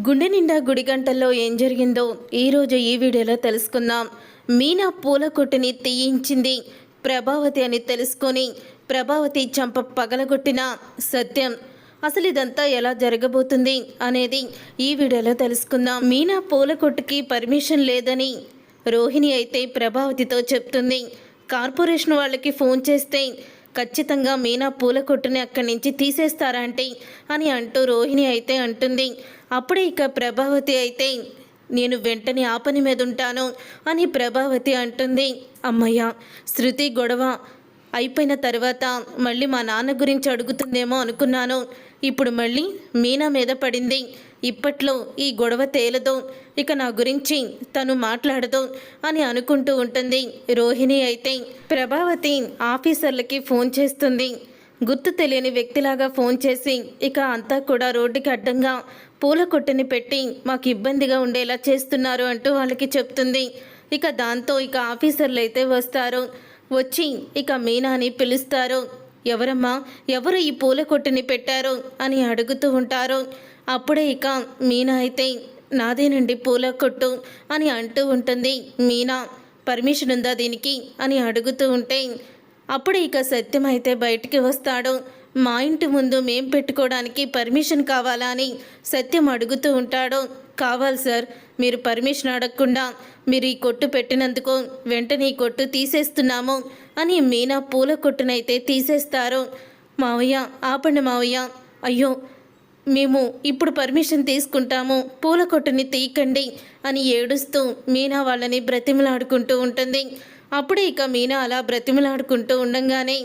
గుండె నిండా గుడి గంటల్లో ఏం జరిగిందో ఈరోజు ఈ వీడియోలో తెలుసుకుందాం. మీనా పూల కొట్టుని తీయించింది ప్రభావతి అని తెలుసుకొని ప్రభావతి చంప పగలగొట్టిన సత్యం. అసలు ఇదంతా ఎలా జరగబోతుంది అనేది ఈ వీడియోలో తెలుసుకుందాం. మీనా పూల కొట్టుకి పర్మిషన్ లేదని రోహిణి అయితే ప్రభావతితో చెప్తుంది. కార్పొరేషన్ వాళ్ళకి ఫోన్ చేస్తే ఖచ్చితంగా మీనా పూల కొట్టుని అక్కడి నుంచి తీసేస్తారా అంటే అని అంటూ రోహిణి అయితే అంటుంది. అప్పుడే ఇక ప్రభావతి అయితే నేను వెంటనే ఆపని మీద ఉంటాను అని ప్రభావతి అంటుంది. అమ్మయ్య శృతి గొడవ. అయిపోయిన తర్వాత మళ్ళీ మా నాన్న గురించి అడుగుతుందేమో అనుకున్నాను. ఇప్పుడు మళ్ళీ మీనా మీద పడింది. ఇప్పట్లో ఈ గొడవ తేలదు. ఇక నా గురించి తను మాట్లాడదు అని అనుకుంటూ ఉంటుంది రోహిణి అయితే. ప్రభావతి ఆఫీసర్లకి ఫోన్ చేస్తుంది. గుర్తు తెలియని వ్యక్తిలాగా ఫోన్ చేసి ఇక అంతా కూడా రోడ్డుకి అడ్డంగా పూల కొట్టుని పెట్టి మాకు ఇబ్బందిగా ఉండేలా చేస్తున్నారు అంటూ వాళ్ళకి చెప్తుంది. ఇక దాంతో ఇక ఆఫీసర్లు అయితే వస్తారు. వచ్చి ఇక మీనాని పిలుస్తారు. ఎవరమ్మా ఎవరు ఈ పూల కొట్టుని పెట్టారు అని అడుగుతూ ఉంటారు. అప్పుడే ఇక మీనా అయితే నాదేనండి పూల కొట్టు అని అంటూ ఉంటుంది మీనా. పర్మిషన్ ఉందా దీనికి అని అడుగుతూ ఉంటే అప్పుడు ఇక సత్యం అయితే బయటికి వస్తాడు. మా ఇంటి ముందు మేం పెట్టుకోవడానికి పర్మిషన్ కావాలా అని సత్యం అడుగుతూ ఉంటాడు. కావాలి సార్. మీరు పర్మిషన్ అడగకుండా మీరు ఈ కొట్టు పెట్టినందుకు వెంటనే ఈ కొట్టు తీసేస్తున్నాము అని మీనా పూల కొట్టునైతే తీసేస్తారు. మావయ్య ఆపండి మావయ్య. అయ్యో మేము ఇప్పుడు పర్మిషన్ తీసుకుంటాము. పూల కొట్టుని తీయకండి అని ఏడుస్తూ మీనా వాళ్ళని బ్రతిమలాడుకుంటూ ఉంటుంది. అప్పుడే ఇక మీనా అలా బ్రతిమలాడుకుంటూ ఉండగానే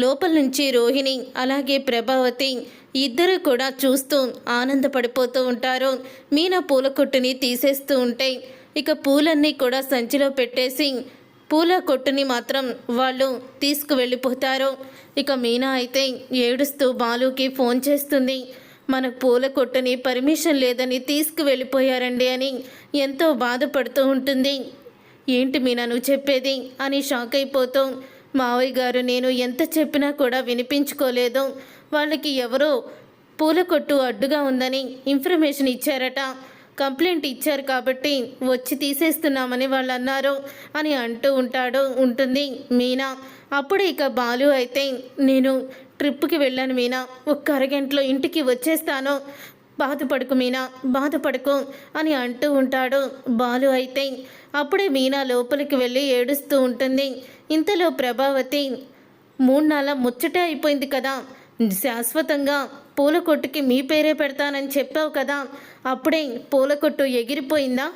లోపల నుంచి రోహిణి అలాగే ప్రభావతి ఇద్దరు కూడా చూస్తూ ఆనందపడిపోతూ ఉంటారు. మీనా పూల కొట్టుని తీసేస్తూ ఉంటే ఇక పూలన్నీ కూడా సంచిలో పెట్టేసి పూల కొట్టుని మాత్రం వాళ్ళు తీసుకువెళ్ళిపోతారు. ఇక మీనా అయితే ఏడుస్తూ బాలుకి ఫోన్ చేస్తుంది. మన పూల కొట్టుని పర్మిషన్ లేదని తీసుకువెళ్ళిపోయారండి అని ఎంతో బాధపడుతూ ఉంటుంది. ఏంటి మీనా నువ్వు చెప్పేది? అని షాక్ అయిపోతూ మావయ్య గారు నేను ఎంత చెప్పినా కూడా వినిపించుకోలేదు. వాళ్ళకి ఎవరో పూల కొట్టు అడ్డుగా ఉందని ఇన్ఫర్మేషన్ ఇచ్చారట. కంప్లైంట్ ఇచ్చారు కాబట్టి వచ్చి తీసేస్తున్నామని వాళ్ళు అన్నారు అని అంటూ ఉంటాడు ఉంటుంది మీనా. అప్పుడు ఇక బాలు అయితే నేను ట్రిప్కి వెళ్ళాను మీనా. ఒక్క అరగంటలో ఇంటికి వచ్చేస్తాను. బాధపడుకు మీనా బాధపడుకు అని అంటూ ఉంటాడు బాలు అయితే. అప్పుడే మీనా లోపలికి వెళ్ళి ఏడుస్తూ ఉంటుంది. ఇంతలో ప్రభావతి మూడు నాళ్ళ ముచ్చటే అయిపోయింది కదా. శాశ్వతంగా పూల కొట్టుకి మీ పేరే పెడతానని చెప్పావు కదా. అప్పుడే పూల కొట్టు ఎగిరిపోయిందా?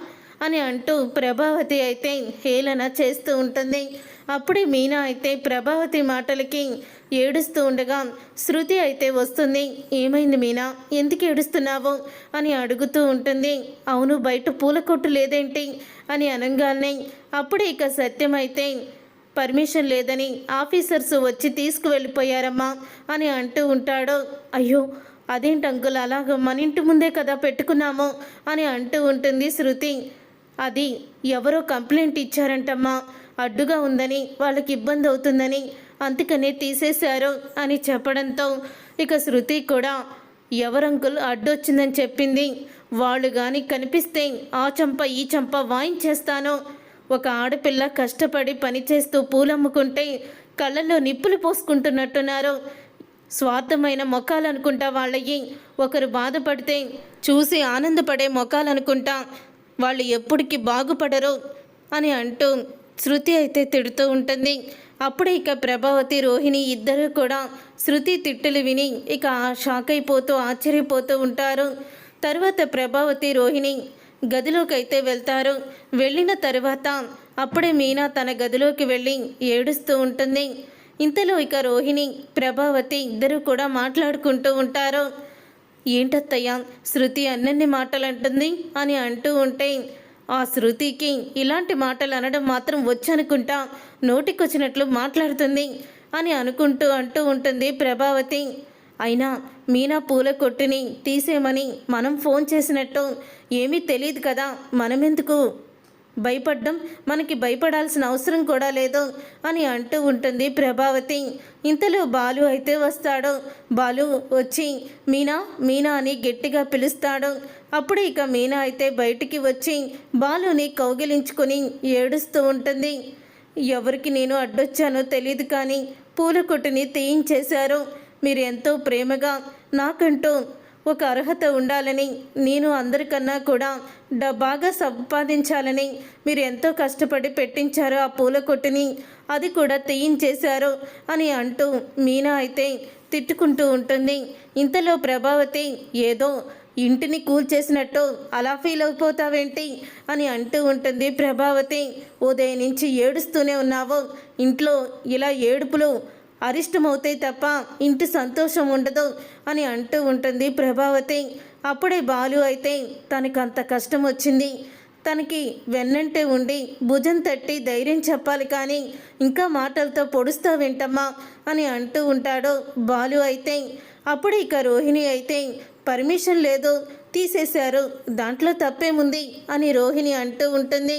అని అంటూ ప్రభావతి అయితే హేళన చేస్తూ ఉంటుంది. అప్పుడే మీనా అయితే ప్రభావతి మాటలకి ఏడుస్తూ ఉండగా శృతి అయితే వస్తుంది. ఏమైంది మీనా? ఎందుకు ఏడుస్తున్నావు? అని అడుగుతూ ఉంటుంది. అవును బయట పూల కొట్టు లేదేంటి? అని అనగానే అప్పుడే ఇక సత్యం అయితే పర్మిషన్ లేదని ఆఫీసర్స్ వచ్చి తీసుకువెళ్ళిపోయారమ్మా అని అంటూ ఉంటాడు. అయ్యో అదేంటి అంకుల్ అలాగ మన ఇంటి ముందే కదా పెట్టుకున్నాము అని అంటూ ఉంటుంది శృతి. అది ఎవరో కంప్లైంట్ ఇచ్చారంటమ్మా అడ్డుగా ఉందని వాళ్ళకి ఇబ్బంది అవుతుందని అందుకనే తీసేశారు అని చెప్పడంతో ఇక శృతి కూడా ఎవరంకుల్ అడ్డొచ్చిందని చెప్పింది. వాళ్ళు కానీ కనిపిస్తే ఆ చంప ఈ చంప వాయించేస్తాను ఒక ఆడపిల్ల కష్టపడి పనిచేస్తూ పూలమ్ముకుంటే కళ్ళల్లో నిప్పులు పోసుకుంటున్నట్టున్నారు. స్వార్థమైన మొఖాలనుకుంటా వాళ్ళయ్యి. ఒకరు బాధపడితే చూసి ఆనందపడే మొఖాలనుకుంటా వాళ్ళు ఎప్పటికీ బాగుపడరు అని అంటూ శృతి అయితే తిడుతూ ఉంటుంది. అప్పుడే ఇక ప్రభావతి రోహిణి ఇద్దరు కూడా శృతి తిట్టులు విని ఇక షాక్ అయిపోతూ ఆశ్చర్యపోతూ ఉంటారు. తర్వాత ప్రభావతి రోహిణి గదిలోకి అయితే వెళ్తారు. వెళ్ళిన తర్వాత అప్పుడే మీనా తన గదిలోకి వెళ్ళి ఏడుస్తూ ఉంటుంది. ఇంతలో ఇక రోహిణి ప్రభావతి ఇద్దరు కూడా మాట్లాడుకుంటూ ఉంటారు. ఏంటత్తయ్య శృతి అన్నన్ని మాటలు అంటుంది అని అంటూ ఉంటే ఆ శృతికి ఇలాంటి మాటలు అనడం మాత్రం వచ్చనుకుంటా. నోటికొచ్చినట్లు మాట్లాడుతుంది అని అనుకుంటూ అంటూ ఉంటుంది ప్రభావతి. అయినా మీనా పూల కొట్టుని తీసేమని మనం ఫోన్ చేసినట్టు ఏమీ తెలియదు కదా మనమెందుకు? భయపడ్డం మనకి భయపడాల్సిన అవసరం కూడా లేదు అని అంటూ ఉంటుంది ప్రభావతి. ఇంతలో బాలు అయితే వస్తాడు. బాలు వచ్చి మీనా మీనా అని గట్టిగా పిలుస్తాడు. అప్పుడు ఇక మీనా అయితే బయటికి వచ్చి బాలుని కౌగిలించుకొని ఏడుస్తూ ఉంటుంది. ఎవరికి నేను అడ్డొచ్చానో తెలియదు కానీ పూల కొట్టుని తీయించేశారు. మీరు ఎంతో ప్రేమగా నాకంటూ ఒక అర్హత ఉండాలని నేను అందరికన్నా కూడా బాగా సంపాదించాలని మీరు ఎంతో కష్టపడి పెట్టించారు ఆ పూల కొట్టుని అది కూడా తీయించేశారు అని అంటూ మీనా అయితే తిట్టుకుంటూ ఉంటుంది. ఇంతలో ప్రభావతి ఏదో ఇంటిని కూల్చేసినట్టు అలా ఫీల్ అయిపోతావేంటి అని అంటూ ఉంటుంది ప్రభావతి. ఉదయం నుంచి ఏడుస్తూనే ఉన్నావు. ఇంట్లో ఇలా ఏడుపులు అరిష్టమవుతాయి తప్ప ఇంటి సంతోషం ఉండదు అని అంటూ ఉంటుంది ప్రభావతి. అప్పుడే బాలు అయితే తనకు అంత కష్టం వచ్చింది. తనకి వెన్నంటే ఉండి భుజం తట్టి ధైర్యం చెప్పాలి కానీ ఇంకా మాటలతో పొడుస్తా వింటమ్మా అని అంటూ ఉంటాడు బాలు అయితే. అప్పుడు ఇక రోహిణి అయితే పర్మిషన్ లేదు తీసేశారు దాంట్లో తప్పేముంది అని రోహిణి అంటూ ఉంటుంది.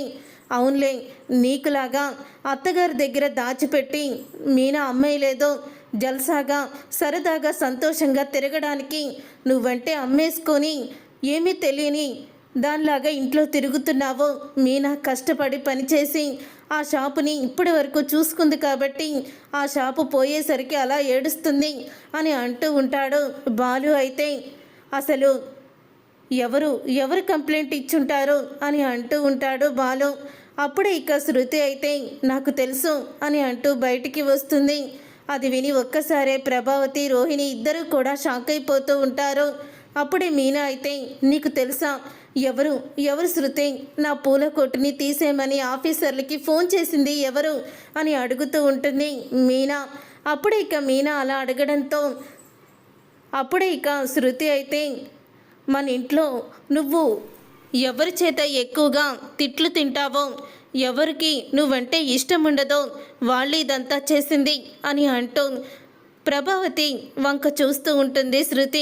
అవునులే నీకులాగా అత్తగారి దగ్గర దాచిపెట్టి మీనా అమ్మేయలేదో జల్సాగా సరదాగా సంతోషంగా తిరగడానికి నువ్వంటే అమ్మేసుకొని ఏమీ తెలియని దానిలాగా ఇంట్లో తిరుగుతున్నావో మీనా కష్టపడి పనిచేసి ఆ షాపుని ఇప్పటి వరకు చూసుకుంది కాబట్టి ఆ షాపు పోయేసరికి అలా ఏడుస్తుంది అని అంటూ ఉంటాడు బాలు అయితే. అసలు ఎవరు ఎవరు కంప్లైంట్ ఇచ్చుంటారు అని అంటూ ఉంటాడు బాలు. అప్పుడే ఇక శృతి అయితే నాకు తెలుసు అని అంటూ బయటికి వస్తుంది. అది విని ఒక్కసారే ప్రభావతి రోహిణి ఇద్దరూ కూడా షాక్ అయిపోతూ ఉంటారు. అప్పుడే మీనా అయితే నీకు తెలుసా? ఎవరు ఎవరు శృతి? నా పూల కొట్టుని తీసేయమని ఆఫీసర్లకి ఫోన్ చేసింది ఎవరు? అని అడుగుతూ ఉంటుంది మీనా. అప్పుడే ఇక మీనా అలా అడగడంతో అప్పుడే ఇక శృతి అయితే మన ఇంట్లో నువ్వు ఎవరి చేత ఎక్కువగా తిట్లు తింటావో ఎవరికి నువ్వంటే ఇష్టం ఉండదో వాళ్ళు ఇదంతా చేసింది అని అంటూ ప్రభావతి వంక చూస్తూ ఉంటుంది శృతి.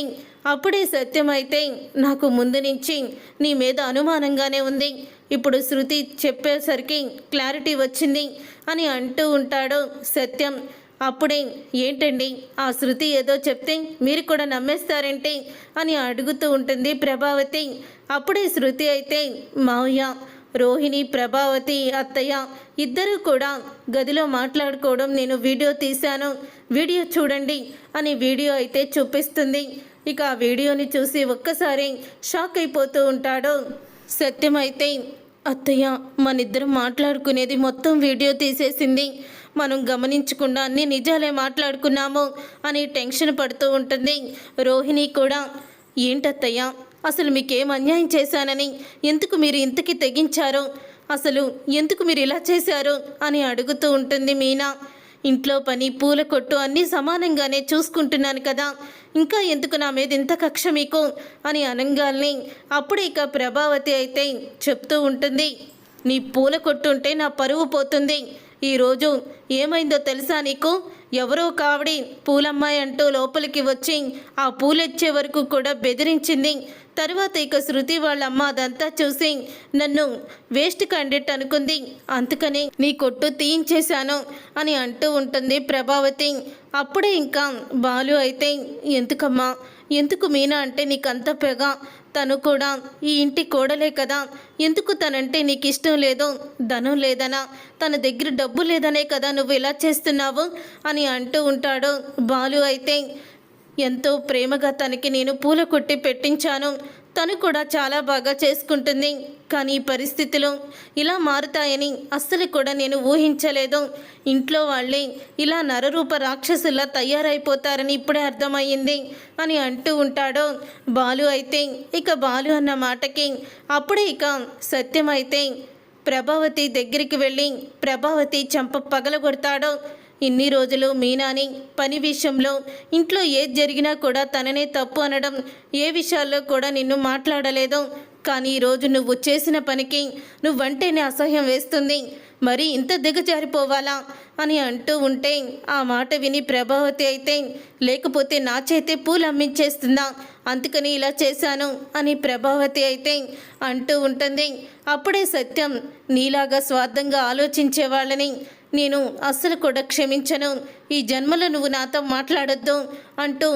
అప్పుడే సత్యమైతే నాకు ముందు నుంచి నీ మీద అనుమానంగానే ఉంది. ఇప్పుడు శృతి చెప్పేసరికి క్లారిటీ వచ్చింది అని అంటూ ఉంటాడు సత్యం. అప్పుడే ఏంటండి ఆ శృతి ఏదో చెప్తే మీరు కూడా నమ్మేస్తారేంటి? అని అడుగుతూ ఉంటుంది ప్రభావతి. అప్పుడే శృతి అయితే మావయ్య రోహిణి ప్రభావతి అత్తయ్య ఇద్దరూ కూడా గదిలో మాట్లాడుకోవడం నేను వీడియో తీశాను. వీడియో చూడండి అని వీడియో అయితే చూపిస్తుంది. ఇక ఆ వీడియోని చూసి ఒక్కసారి షాక్ అయిపోతూ ఉంటాడు. సత్యమైతే అత్తయ్య మనిద్దరం మాట్లాడుకునేది మొత్తం వీడియో తీసేసింది. మనం గమనించకుండా అన్ని నిజాలే మాట్లాడుకున్నాము అని టెన్షన్ పడుతూ ఉంటుంది రోహిణి కూడా. ఏంటత్తయ్య అసలు మీకేం అన్యాయం చేశానని ఎందుకు మీరు ఇంతకి తెగించారో? అసలు ఎందుకు మీరు ఇలా చేశారు? అని అడుగుతూ ఉంటుంది మీనా. ఇంట్లో పని పూల కొట్టు అన్నీ సమానంగానే చూసుకుంటున్నాను కదా. ఇంకా ఎందుకు నా మీద ఇంత కక్ష మీకు? అని అనంగాల్ని అప్పుడు ఇక ప్రభావతి అయితే చెప్తూ ఉంటుంది. నీ పూల కొట్టుంటే నా పరువు పోతుంది. ఈరోజు ఏమైందో తెలుసా నీకు? ఎవరో కావడి పూలమ్మాయి అంటూ లోపలికి వచ్చి ఆ పూలెచ్చే వరకు కూడా బెదిరించింది. తర్వాత ఇక శృతి వాళ్ళమ్మ అదంతా చూసి నన్ను వేస్ట్ క్యాండిడేట్ అనుకుంది. అందుకని నీ కొట్టు తీయించేశాను అని అంటూ ఉంటుంది ప్రభావతి. అప్పుడే ఇంకా బాలు అయితే ఎందుకమ్మా? ఎందుకు మీనా అంటే నీకంత పెగ? తను కూడా ఈ ఇంటి కోడలే కదా ఎందుకు తనంటే నీకు ఇష్టం లేదు ధనం లేదనా తన దగ్గర డబ్బు లేదనే కదా నువ్వు ఇలా చేస్తున్నావు? అని అంటూ ఉంటాడు బాలు అయితే. ఎంతో ప్రేమగా తనకి నేను పూల కొట్టి పెట్టించాను తను కూడా చాలా బాగా చేసుకుంటుంది. కానీ ఈ పరిస్థితులు ఇలా మారుతాయని అస్సలు కూడా నేను ఊహించలేదు. ఇంట్లో వాళ్ళే ఇలా నరరూప రాక్షసులా తయారైపోతారని ఇప్పుడే అర్థమయ్యింది అని అంటూ ఉంటాడు. బాలు అయితే ఇక బాలు అన్న మాటకి అప్పుడే ఇక సత్యం అయితే ప్రభావతి దగ్గరికి వెళ్ళి ప్రభావతి చంప పగలగొడతాడు. ఇన్ని రోజులు మీనాని పని విషయంలో ఇంట్లో ఏది జరిగినా కూడా తననే తప్పు అనడం ఏ విషయాల్లో కూడా నిన్ను మాట్లాడలేదు. కానీ ఈరోజు నువ్వు చేసిన పనికి నువ్వంటేనే అసహ్యం వేస్తుంది. మరి ఇంత దిగజారిపోవాలా అని అంటూ ఉంటే ఆ మాట విని ప్రభావతి అయితే లేకపోతే నా చేతే పూలు అమ్మించేస్తుందా? అందుకని ఇలా చేశాను అని ప్రభావతి అయితే అంటూ ఉంటుంది. అప్పుడే సత్యం నీలాగా స్వార్థంగా ఆలోచించే వాళ్ళని నేను అస్సలు కూడా క్షమించను. ఈ జన్మలో నువ్వు నాతో మాట్లాడొద్దు అంటూ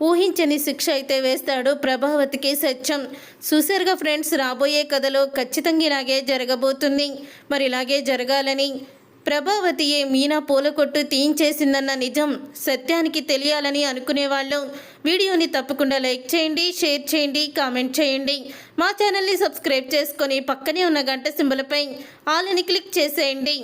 ఊహించని శిక్ష అయితే వేస్తాడు ప్రభావతికి సత్యం. చూసారుగా ఫ్రెండ్స్ రాబోయే కథలో ఖచ్చితంగా ఇలాగే జరగబోతుంది. మరి ఇలాగే జరగాలని ప్రభావతియే మీనా పూల కొట్టు తీయించేసిందన్న నిజం సత్యానికి తెలియాలని అనుకునేవాళ్ళు. వీడియోని తప్పకుండా లైక్ చేయండి షేర్ చేయండి కామెంట్ చేయండి. మా ఛానల్ని సబ్స్క్రైబ్ చేసుకొని పక్కనే ఉన్న గంట సింబలపై ఆల్ని క్లిక్ చేసేయండి.